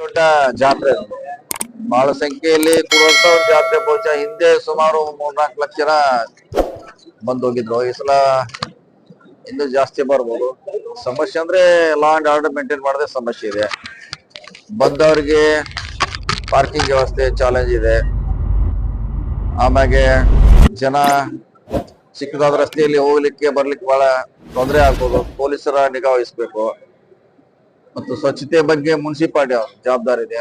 ದೊಡ್ಡ ಜಾತ್ರೆ. ಬಹಳ ಸಂಖ್ಯೆಯಲ್ಲಿ ಕೂಡುವಂತ ಒಂದು ಜಾತ್ರೆ ಬಹುಶಃ ಹಿಂದೆ ಸುಮಾರು ಮೂರ್ನಾಲ್ಕು ಲಕ್ಷ ಜನ ಬಂದೋಗಿದ್ರು. ಈ ಸಲ ಇನ್ನು ಜಾಸ್ತಿ ಬರ್ಬೋದು. ಸಮಸ್ಯೆ ಅಂದ್ರೆ ಲಾ ಅಂಡ್ ಆರ್ಡರ್ ಮೇಂಟೈನ್ ಮಾಡದೆ ಸಮಸ್ಯೆ ಇದೆ. ಬಂದವರಿಗೆ ಪಾರ್ಕಿಂಗ್ ವ್ಯವಸ್ಥೆ ಚಾಲೆಂಜ್ ಇದೆ. ಆಮ್ಯಾಗೆ ಜನ ಚಿಕ್ಕದಾದ ರಸ್ತೆಯಲ್ಲಿ ಹೋಗ್ಲಿಕ್ಕೆ, ಬರ್ಲಿಕ್ಕೆ ಬಹಳ ತೊಂದರೆ ಆಗ್ಬೋದು. ಪೊಲೀಸರ ನಿಗಾ ವಹಿಸ್ಬೇಕು. ಮತ್ತು ಸ್ವಚ್ಛತೆ ಬಗ್ಗೆ ಮುನ್ಸಿಪಾಲ್ಟಿ ಜವಾಬ್ದಾರಿ ಇದೆ.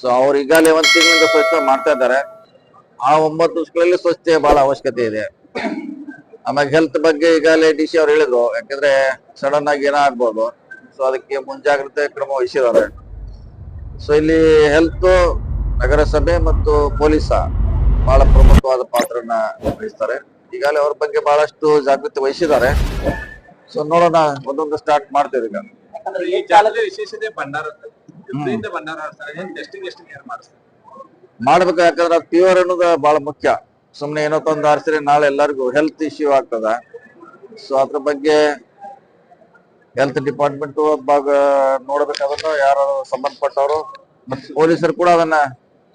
ಸೊ ಅವ್ರು ಈಗಾಗಲೇ ಒಂದ್ ತಿಂಗಳಿಂದ ಸ್ವಚ್ಛತೆ ಮಾಡ್ತಾ ಇದ್ದಾರೆ. ಆ ಒಂಬತ್ತು ವರ್ಷಗಳಲ್ಲಿ ಸ್ವಚ್ಛತೆ ಬಹಳ ಅವಶ್ಯಕತೆ ಇದೆ. ಆಮೇಲೆ ಹೆಲ್ತ್ ಬಗ್ಗೆ ಈಗಾಗಲೇ ಡಿ ಸಿ ಅವ್ರು ಹೇಳಿದ್ರು. ಯಾಕಂದ್ರೆ ಸಡನ್ ಆಗಿ ಏನೋ ಆಗ್ಬೋದು. ಸೊ ಅದಕ್ಕೆ ಮುಂಜಾಗ್ರತೆ ಕ್ರಮ ವಹಿಸಿದ್ದಾರೆ. ಸೊ ಇಲ್ಲಿ ಹೆಲ್ತ್ ನಗರಸಭೆ ಮತ್ತು ಪೊಲೀಸ ಬಹಳ ಪ್ರಮುಖವಾದ ಪಾತ್ರನ ವಹಿಸ್ತಾರೆ. ಈಗಾಗಲೇ ಅವ್ರ ಬಗ್ಗೆ ಬಹಳಷ್ಟು ಜಾಗೃತಿ ವಹಿಸಿದ್ದಾರೆ. ಸೊ ನೋಡೋಣ, ಒಂದೊಂದು ಸ್ಟಾರ್ಟ್ ಮಾಡ್ತೇವೆ ಈಗ ಯಾಕಂದ್ರೆ ಈ ಜಾಲದ ವಿಶೇಷತೆ ಭಂಡಾರ ಇದರಿಂದ ಭಂಡಾರ ಟೆಸ್ಟಿಂಗ್ ಟೆಸ್ಟಿಂಗ್ ಏನ್ ಮಾಡಿಸ್ತಾರೆ? ಮಾಡ್ಬೇಕು ಯಾಕಂದ್ರೆ ಅನ್ನೋದು ಬಹಳ ಮುಖ್ಯ. ಸುಮ್ಮನೆ ಏನೋ ತಂದು ಆರಿಸಿದ್ರೆ ನಾಳೆ ಎಲ್ಲರಿಗೂ ಹೆಲ್ತ್ ಇಶ್ಯೂ ಆಗ್ತದ. ಸೊ ಅದ್ರ ಬಗ್ಗೆ ಹೆಲ್ತ್ ಡಿಪಾರ್ಟ್ಮೆಂಟ್ ಭಾಗ ನೋಡ್ಬೇಕಾದ್ರೆ ಯಾರು ಸಂಬಂಧಪಟ್ಟವರು ಮತ್ತೆ ಪೊಲೀಸರು ಕೂಡ ಅದನ್ನ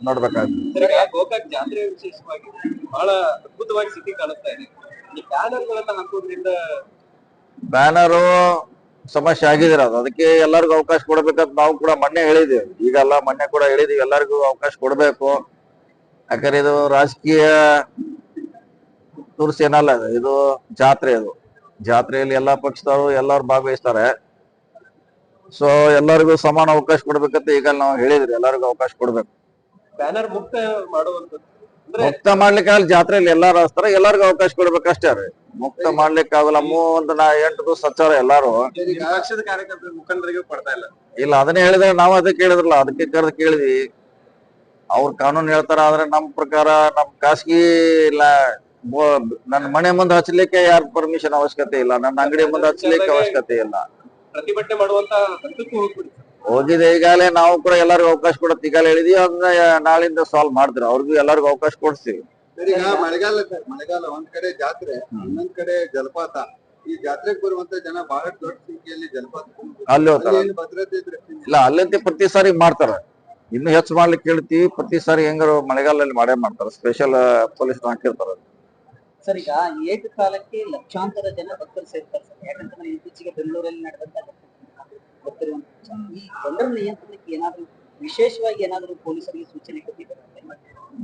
ನೋಡ್ಬೇಕಾಗುತ್ತೆ. ಈಗ ಗೋಕಾಕ್ ಜಾತ್ರೆ ವಿಶೇಷವಾಗಿ ಬಹಳ ಅದ್ಭುತವಾಗಿ ಸ್ಥಿತಿ ಕಾಣುತ್ತಾ ಇದೆ. ಈ ಬ್ಯಾನರ್ ಗಳನ್ನ ಹಾಕೋದ್ರಿಂದ ಬ್ಯಾನರು ಸಮಸ್ಯೆ ಆಗಿದೆ ಅದು. ಅದಕ್ಕೆ ಎಲ್ಲರಿಗೂ ಅವಕಾಶ ಕೊಡ್ಬೇಕಂತ ನಾವು ಕೂಡ ಮೊನ್ನೆ ಹೇಳಿದೀವಿ. ಈಗಲ್ಲ ಮೊನ್ನೆ ಕೂಡ ಹೇಳಿದೀವಿ. ಎಲ್ಲರಿಗೂ ಅವಕಾಶ ಕೊಡಬೇಕು. ಯಾಕಂದ್ರೆ ಇದು ರಾಜಕೀಯ ಟೂರ್ಸ್ ಏನಲ್ಲ ಇದು. ಜಾತ್ರೆ ಅದು. ಜಾತ್ರೆಯಲ್ಲಿ ಎಲ್ಲಾ ಪಕ್ಷದವರು ಎಲ್ಲರೂ ಭಾಗವಹಿಸ್ತಾರೆ. ಸೊ ಎಲ್ಲರಿಗೂ ಸಮಾನ ಅವಕಾಶ ಕೊಡ್ಬೇಕಂತ ಈಗ ನಾವು ಹೇಳಿದ್ರಿ. ಎಲ್ಲರಿಗೂ ಅವಕಾಶ ಕೊಡ್ಬೇಕು. ಬ್ಯಾನರ್ ಮುಕ್ತ ಅಂದ್ರೆ ಮುಕ್ತ ಮಾಡ್ಲಿಕ್ಕೆ ಆಗಲ್ಲ ಜಾತ್ರೆಯಲ್ಲಿ ಎಲ್ಲಾರು ಹಸ್ತಾರ ಎಲ್ಲಾರ್ಗು ಅವಕಾಶ ಕೊಡ್ಬೇಕಷ್ಟೇ ರೀ. ಮುಕ್ತ ಮಾಡ್ಲಿಕ್ಕೆ ಆಗಲ್ಲ ಮೂ ನಾ ಎಂಟು ದಿವಸ ಹಚ್ಚಾರ ಎಲ್ಲಾರು. ಪಕ್ಷದ ಕಾರ್ಯಕರ್ತರ ಮುಖಂಡರಿಗೂ ಕೊಡ್ತಾ ಇಲ್ಲ. ಇಲ್ಲ ಅದನ್ನೇ ಹೇಳಿದ್ರೆ ನಾವು ಅದಕ್ಕೆ ಹೇಳಿದ್ರಲ್ಲ ಅದಕ್ಕೆ ಕರೆದು ಕೇಳಿದ್ವಿ. ಅವ್ರ ಕಾನೂನು ಹೇಳ್ತಾರ ಆದ್ರೆ ನಮ್ ಪ್ರಕಾರ ನಮ್ ಖಾಸಗಿ ಇಲ್ಲ ನನ್ ನನ್ನ ಮನೆ ಮುಂದೆ ಹಚ್ಚಲಿಕ್ಕೆ ಯಾರ ಪರ್ಮಿಷನ್ ಅವಶ್ಯಕತೆ ಇಲ್ಲ ನನ್ನ ಅಂಗಡಿ ಮುಂದೆ ಹಚ್ಚಲಿಕ್ಕೆ ಅವಶ್ಯಕತೆ ಇಲ್ಲ. ಪ್ರತಿಭಟನೆ ಮಾಡುವಂತ ಹೋಗಿದೆ ಈಗಾಗಲೇ ನಾವು ಕೂಡ ಎಲ್ಲರಿಗೂ ಅವಕಾಶ ಕೊಡತ್ತೆ ಈಗಾಗಲೇ ಹೇಳಿದೀವಿ. ಅದನ್ನ ನಾಳಿಂದ ಸಾಲ್ವ್ ಮಾಡಿದ್ರು ಅವ್ರಿಗೂ ಎಲ್ಲರಿಗೂ ಅವಕಾಶ ಕೊಡ್ತೀವಿ. ಈಗ ಮಳೆಗಾಲ ಮಳೆಗಾಲ ಒಂದ್ ಕಡೆ ಜಾತ್ರೆ ಇನ್ನೊಂದ್ ಕಡೆ ಜಲಪಾತ. ಈ ಜಾತ್ರೆಗೆ ಬರುವಂತ ಜನ ಬಹಳ ದೊಡ್ಡ ಸಂಖ್ಯೆಯಲ್ಲಿ ಜಲಪಾತ ಅಲ್ಲಿ ಹೋಗ್ತಾರೆ. ಭದ್ರತೆ ಇಲ್ಲ ಅಲ್ಲಂತೆ ಪ್ರತಿ ಸಾರಿ ಮಾಡ್ತಾರ. ಇನ್ನು ಹೆಚ್ಚು ಮಾಡ್ಲಿಕ್ಕೆ ಹೇಳ್ತೀವಿ ಪ್ರತಿ ಸಾರಿ ಹೆಂಗಾರು ಮಳೆಗಾಲದಲ್ಲಿ ಮಾಡೇ ಮಾಡ್ತಾರ. Special police ಹಾಕಿರ್ತಾರ. ಸರ್ ಈಗ ಏಕಕಾಲಕ್ಕೆ ಲಕ್ಷಾಂತರ ಜನ ಭಕ್ತರು ಸೇರ್ತಾರೆ ಸರ್. ಯಾಕಂತಂದ್ರೆ ಇತ್ತೀಚೆಗೆ ಬೆಂಗಳೂರಲ್ಲಿ ನಡೆದಂತ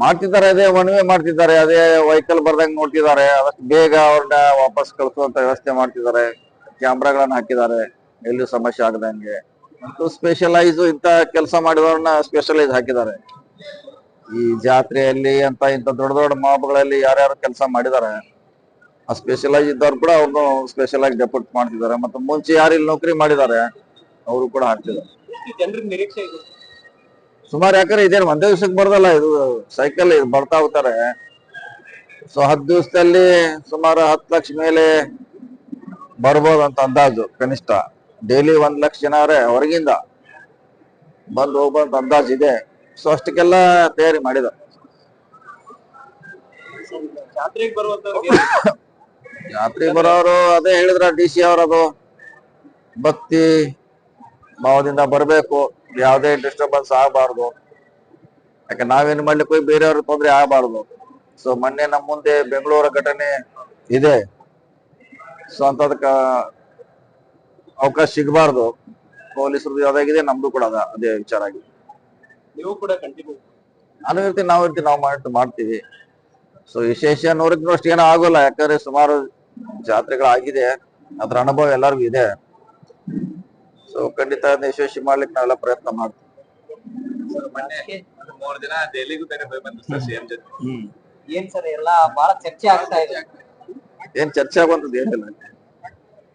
ಮಾಡ್ತಿದ್ದಾರೆ, ಅದೇ ಮನವಿ ಮಾಡ್ತಿದ್ದಾರೆ, ಅದೇ ವೆಹಿಕಲ್ ಬರ್ದಂಗ್ ನೋಡ್ತಿದ್ದಾರೆ. ಅದಷ್ಟು ಬೇಗ ಅವ್ರನ್ನ ವಾಪಸ್ ಕಳಿಸುವಂತ ವ್ಯವಸ್ಥೆ ಮಾಡ್ತಿದ್ದಾರೆ. ಕ್ಯಾಮ್ರಾಗಳನ್ನ ಹಾಕಿದ್ದಾರೆ. ಎಲ್ಲೂ ಸಮಸ್ಯೆ ಆಗದಂಗೆ. ಮತ್ತು ಸ್ಪೆಷಲೈಸ್ ಇಂತ ಕೆಲಸ ಮಾಡಿದವ್ರನ್ನ ಸ್ಪೆಷಲೈಸ್ ಹಾಕಿದ್ದಾರೆ. ಈ ಜಾತ್ರೆಯಲ್ಲಿ ಅಂತ ಇಂತ ದೊಡ್ಡ ದೊಡ್ಡ ಮಾಬ್ಗಳಲ್ಲಿ ಯಾರ್ಯಾರು ಕೆಲಸ ಮಾಡಿದ್ದಾರೆ, ಆ ಸ್ಪೆಷಲೈಸ್ ಇದ್ದವ್ರು ಕೂಡ ಅವ್ರನ್ನು ಸ್ಪೆಷಲ್ ಆಗಿ ಡೆಪೋಟ್ ಮಾಡ್ತಿದ್ದಾರೆ. ಮತ್ತು ಮುಂಚೆ ಯಾರು ಇಲ್ಲಿ ನೌಕರಿ ಮಾಡಿದ್ದಾರೆ ಅವರು ಕೂಡ ಹಾಕ್ತಿದ್ದಾರೆ. ನಿರೀಕ್ಷೆ ಇದೆ? ಸುಮಾರು ಯಾಕಂದ್ರೆ ಇದೇನು ಒಂದೇ ದಿವಸಕ್ಕೆ ಬರೋದಲ್ಲ ಇದು ಸೈಕಲ್ ಇದು ಬರ್ತಾ ಹೋಗ್ತಾರೆ. ಸೊ ಹತ್ತು ದಿವಸದಲ್ಲಿ ಸುಮಾರು ಹತ್ತು ಲಕ್ಷ ಮೇಲೆ ಬರ್ಬೋದು ಅಂತ ಅಂದಾಜು ಕನಿಷ್ಠ. ಡೈಲಿ ಒಂದ್ ಲಕ್ಷ ಜನ ಹೊರಗಿಂದ ಬಂದು ಹೋಗ್ಬೋದು ಅಂದಾಜು ಇದೆ. ಸೊ ಅಷ್ಟಕ್ಕೆಲ್ಲ ತಯಾರಿ ಮಾಡಿದ ಜಾತ್ರೆಗೆ ಬರೋರು ಅದೇ ಹೇಳಿದ್ರ ಡಿ ಸಿ ಅವರದು ಭಕ್ತಿ ಭಾವದಿಂದ ಬರಬೇಕು ಯಾವುದೇ ಡಿಸ್ಟರ್ಬೆನ್ಸ್ ಆಗಬಾರ್ದು. ಯಾಕೆ ನಾವೇನ್ ಮಾಡ್ಲಿಕ್ಕೆ ಹೋಗಿ ಬೇರೆಯವ್ರ ತೊಂದ್ರೆ ಆಗಬಾರ್ದು. ಸೊ ಮೊನ್ನೆ ನಮ್ಮ ಮುಂದೆ ಬೆಂಗಳೂರ ಘಟನೆ ಇದೆ. ಸೊ ಅಂತದಕ್ಕ ಅವಕಾಶ ಸಿಗಬಾರ್ದು. ಪೊಲೀಸರದ್ದು ಯಾವ್ದಾಗಿದೆ ನಮ್ದು ಕೂಡ ಅದ ಅದೇ ವಿಚಾರ ಆಗಿದೆ. ನೀವು ಕೂಡ ಕಂಟಿನ್ಯೂ ನಾನು ಇರ್ತೀನಿ ನಾವು ಇರ್ತೀವಿ ನಾವು ಮಾಡಿ ಮಾಡ್ತೀವಿ. ಸೊ ವಿಶೇಷ ನೋಡಿದ್ರು ಅಷ್ಟು ಏನೂ ಆಗೋಲ್ಲ ಯಾಕಂದ್ರೆ ಸುಮಾರು ಜಾತ್ರೆಗಳಾಗಿದೆ. ಅದ್ರ ಅನುಭವ ಎಲ್ಲರಿಗೂ ಇದೆ. ಸೊ ಖಂಡಿತ ಅದನ್ನ ಯಶಸ್ವಿ ಮಾಡ್ಲಿಕ್ಕೆ ನಾವೆಲ್ಲ ಪ್ರಯತ್ನ ಮಾಡ್ತೀವಿ. ಮೂರ್ ದಿನ ದೆಹಲಿಗೂ ಬೇರೆ ಹೋಗಿ ಬಂದು ಸರ್ ಸಿಎಂ ಜೊತೆ. ಏನ್ ಸರ್ ಎಲ್ಲ ಬಹಳ ಚರ್ಚೆ ಆಗ್ತಾ ಇದೆ? ಏನ್ ಚರ್ಚೆ ಆಗುವಂತದ್ದು ಏನಿಲ್ಲ.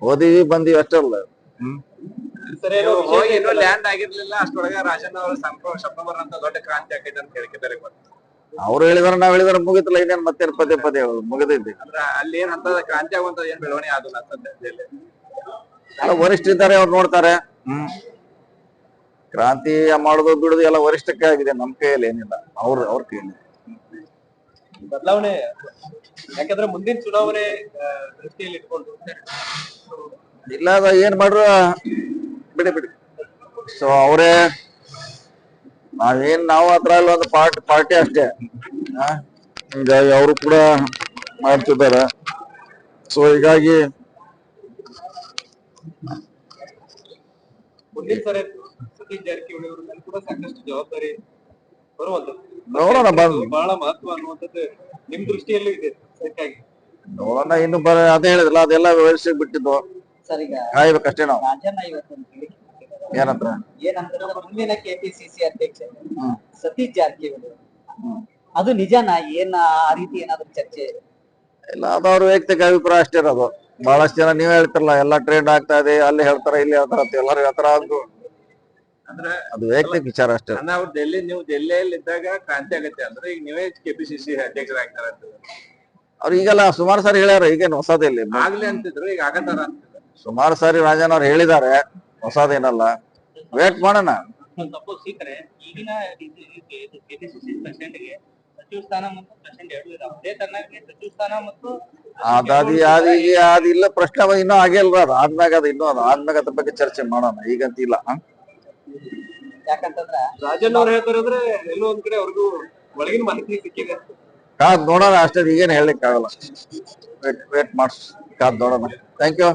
ಓದಿವಿ ಬಂದಿವಿ ಅಷ್ಟಲ್ಲ ಅಲ್ಲ. ಸರ್ ಏನೋ ಹೋಗಿ ಇನ್ನೂ ಲ್ಯಾಂಡ್ ಆಗಿರ್ಲಿಲ್ಲ ಅಷ್ಟೊಳಗ ರಾಜಣ್ಣ ಅವರ ಸಂಪ್ರ ಸೆಪ್ಟೆಂಬರ್ ಅಂತ ದೊಡ್ಡ ಕ್ರಾಂತಿ ಆಗೈತೆ ಅಂತ ಹೇಳಿಕೆ ಬೇರೆ ಬಂತು ಅವ್ರು ಹೇಳಿದಾರೆ ನಾವ್ ಹೇಳಿದಾರೆ ಮುಗಿತಲ್ಲ ಇನ್ನೇನ್ ಮತ್ತೆ ಪದೇ ಪದೇ ಹೇಳೋದು ಮುಗಿದೈತಿ ಅಂದ್ರ ಅಲ್ಲಿ ಏನ್ ಅಂತ ಕ್ರಾಂತಿ ಆಗುವಂತ ಏನ್ ಬೆಳವಣಿಗೆ ಆಗಲ್ಲ ಸದ್ಯ ದೆಹಲಿ ವರಿಷ್ಠ ಇದ್ದಾರೆ ಅವ್ರು ನೋಡ್ತಾರೆ. ಹ್ಮ್. ಕ್ರಾಂತಿ ಮಾಡೋದು ಬಿಡುದು ಎಲ್ಲ ವರಿಷ್ಠಕ್ಕೆ ಆಗಿದೆ ನಮ್ ಕೈಯಲ್ಲಿ ಏನಿಲ್ಲ. ಅವ್ರ ಅವ್ರ ಕೈಯಲ್ಲಿ. ಬದಲಾವಣೆ ಯಾಕಂದ್ರೆ ಮುಂದಿನ ಚುನಾವಣೆ ಆ, ದೃಷ್ಟಿಯಲ್ಲಿ ಇಟ್ಕೊಂಡು. ಇಲ್ಲ ಅದ ಏನ್ ಮಾಡ್ರು ಬಿಡಿ ಬಿಡಿ. ಸೊ ಅವರೇ ನಾವೇನ್ ನಾವು ಅದ್ರಲ್ಲಿ ಒಂದು ಪಾರ್ಟ್ ಪಾರ್ಟಿ ಅಷ್ಟೇ. ಆ? ಹಿಂಗಾಗಿ ಅವರು ಕೂಡ ಮಾಡ್ತಿದ್ದಾರೆ. ಸೊ ಹೀಗಾಗಿ ಮುಂದಿನ ಸರಿ ಸತೀಶ್ ಜಾರಕಿಹೊಳಿ ಅವರ ಮೇಲೆ ಕೂಡ ಸಾಕಷ್ಟು ಜವಾಬ್ದಾರಿ ಬರುವಂತದ್ದು ನೋಡೋಣ ಬಂದ್ ಬಹಳ ಮಹತ್ವ ಅನ್ನುವಂಥದ್ದು ನಿಮ್ ದೃಷ್ಟಿಯಲ್ಲೂ ಇದೆ ಅದಕ್ಕಾಗಿ. ನೋಡೋಣ ಇನ್ನು ಬರ ಅದೇ ಹೇಳಿದ್ರಲ್ಲ ಅದೆಲ್ಲ ವ್ಯವಸ್ಥೆ ಬಿಟ್ಟಿದ್ದು. ಸರ್ ಈಗ ಕಾಯ್ಬೇಕಷ್ಟೇ ನಾವು. ರಾಜಣ್ಣ ಕೊಟ್ಟಿದ್ದಾರೆ. ಏನಂತ? ಏನಂತಂದ್ರೆ ಮುಂದಿನ ಕೆಪಿಸಿಸಿ ಅಧ್ಯಕ್ಷ. ಸತೀಶ್ ಜಾರಕಿಹೊಳಿ ಅದು ನಿಜನಾ? ಏನ ಆ ರೀತಿ ಏನಾದ್ರು ಚರ್ಚೆ? ಇಲ್ಲ ಅದು ಅವ್ರ ವೈಯಕ್ತಿಕ ಅಭಿಪ್ರಾಯ ಅಷ್ಟೇ ಇರೋದು. ಬಹಳಷ್ಟು ಜನ ನೀವ್ ಹೇಳ್ತಿರಲ್ಲ ಎಲ್ಲಾ ಟ್ರೆಂಡ್ ಆಗ್ತಾ ಇದೆ ಅಲ್ಲಿ ಹೇಳ್ತಾರ ಇಲ್ಲಿ ಹೇಳ್ತಾರ ಅಂತ ಎಲ್ಲರೂ ಹೇಳ್ತಾರ. ಅದು ಅಂದ್ರೆ ಅದು ವೈಯಕ್ತಿಕ ವಿಚಾರ ಅಷ್ಟೇ. ಅಣ್ಣ ಅವ್ರು ಡೆಲ್ಲಿ ನೀವು ಡೆಲ್ಲಿಯಲ್ಲಿ ಇದ್ದಾಗ ಕ್ರಾಂತಿ ಆಗತ್ತೆ ಅಂದ್ರೆ ಈಗ ನೀವೇ ಕೆಪಿಸಿಸಿ ಅಧ್ಯಕ್ಷರಾಗ್ತಾರ ಅಂತ. ಅವ್ರು ಈಗೆಲ್ಲ ಸುಮಾರು ಸಾರಿ ಹೇಳ್ಯಾರ ಈಗೇನು ಹೊಸದಿಲ್ಲ ಆಗ್ಲಿ ಅಂತಿದ್ರು ಈಗ ಆಗತ್ತಾರ ಅಂತಿದ್ರು. ಸುಮಾರು ಸಾರಿ ರಾಜನ್ ಅವ್ರು ಹೇಳಿದ್ದಾರೆ ಹೊಸದೇನಲ್ಲ. ವೇಟ್ ಮಾಡೋಣ. ಸಪೋಸ್ ಸಿಕ್ಕರೆ ಈಗಿನ ಕೆಪಿಸಿಸಿ ಪ್ರೆಸಿಡೆಂಟ್ಗೆ ಸಚಿವ ಸ್ಥಾನ ಮತ್ತು ಪ್ರೆಸಿಡೆಂಟ್ ಎರಡು ಇದಾವೆ. ಅದೇ ತರನಾಗಿ ಸಚಿವ ಸ್ಥಾನ ಮತ್ತು ಅದ್ ಅದ್ ಅದ್ ಈಗ ಅದಿಲ್ಲ ಇಲ್ಲ ಪ್ರಶ್ನೆ ಅವ ಇನ್ನೂ ಆಗಿಲ್ರ ಅದು ಆದ್ಮ್ಯಾಗ ಅದು ಇನ್ನೂ ಅದು ಆದ್ಮ್ಯಾಗ ಅದ್ರ ಬಗ್ಗೆ ಚರ್ಚೆ ಮಾಡೋಣ ಈಗಂತ ಇಲ್ಲ ಹ? ಯಾಕಂತಂದ್ರ ರಾಜನ್ ಅವ್ರು ಹೇಳ್ತಾರಂದ್ರೆ ಎಲ್ಲೋ ಒಂದ್ ಕಡೆ ಅವ್ರಿಗೂ ಒಳಗಿನ ಮಾಹಿತಿ ಸಿಕ್ಕಿದೆ. ಕಾದ್ ನೋಡೋಣ ಅಷ್ಟೇ ಈಗೇನು ಹೇಳಲಿಕ್ಕೆ ಆಗಲ್ಲ ವೇಟ್ ವೇಟ್ ಮಾಡ್ಸ್ ಕಾದ್ ನೋಡೋಣ. Thank you